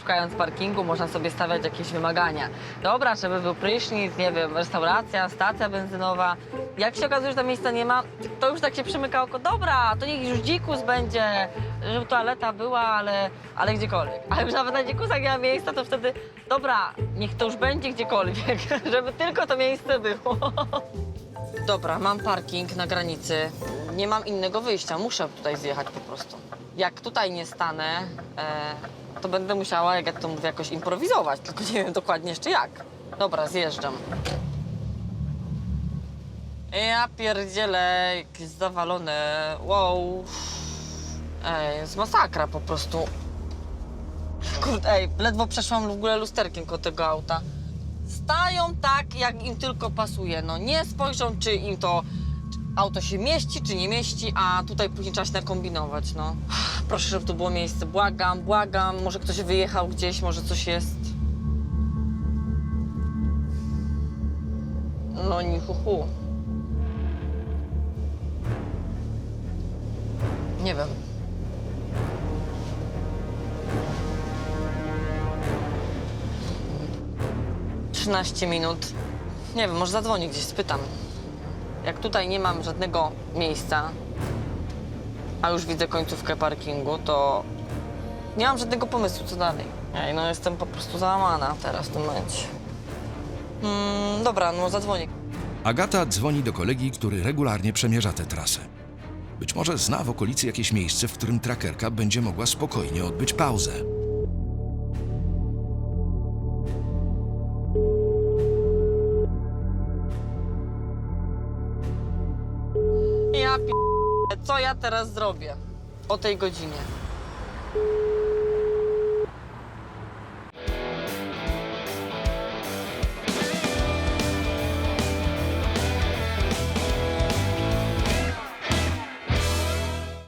Szukając parkingu można sobie stawiać jakieś wymagania. Dobra, żeby był prysznic, nie wiem, restauracja, stacja benzynowa. Jak się okazuje, że tam miejsca nie ma, to już tak się przymyka oko. Dobra, to niech już dzikus będzie, żeby toaleta była, ale, ale gdziekolwiek. Ale już nawet na dzikusach nie ma miejsca, to wtedy dobra, niech to już będzie gdziekolwiek, żeby tylko to miejsce było. Dobra, mam parking na granicy. Nie mam innego wyjścia, muszę tutaj zjechać po prostu. Jak tutaj nie stanę, e, to będę musiała, jak ja to mówię, jakoś improwizować, tylko nie wiem dokładnie jeszcze jak. Dobra, zjeżdżam. Ja pierdzielę, jakieś zawalone, wow. Ej, jest masakra po prostu. Kurde, ej, ledwo przeszłam w ogóle lusterkiem koło tego auta. Stają tak, jak im tylko pasuje. No nie spojrzą, czy im to auto się mieści, czy nie mieści, a tutaj później trzeba się nakombinować, no. Proszę, żeby tu było miejsce. Błagam, błagam. Może ktoś wyjechał gdzieś, może coś jest. No ni hu, hu. Nie wiem. Trzynaście minut. Nie wiem, może zadzwonię gdzieś, spytam. Jak tutaj nie mam żadnego miejsca, a już widzę końcówkę parkingu, to nie mam żadnego pomysłu, co dalej. Ej, no jestem po prostu załamana teraz w tym momencie. Mm, dobra, no zadzwonię. Agata dzwoni do kolegi, który regularnie przemierza tę trasę. Być może zna w okolicy jakieś miejsce, w którym trakerka będzie mogła spokojnie odbyć pauzę. Ja p... co ja teraz zrobię o tej godzinie?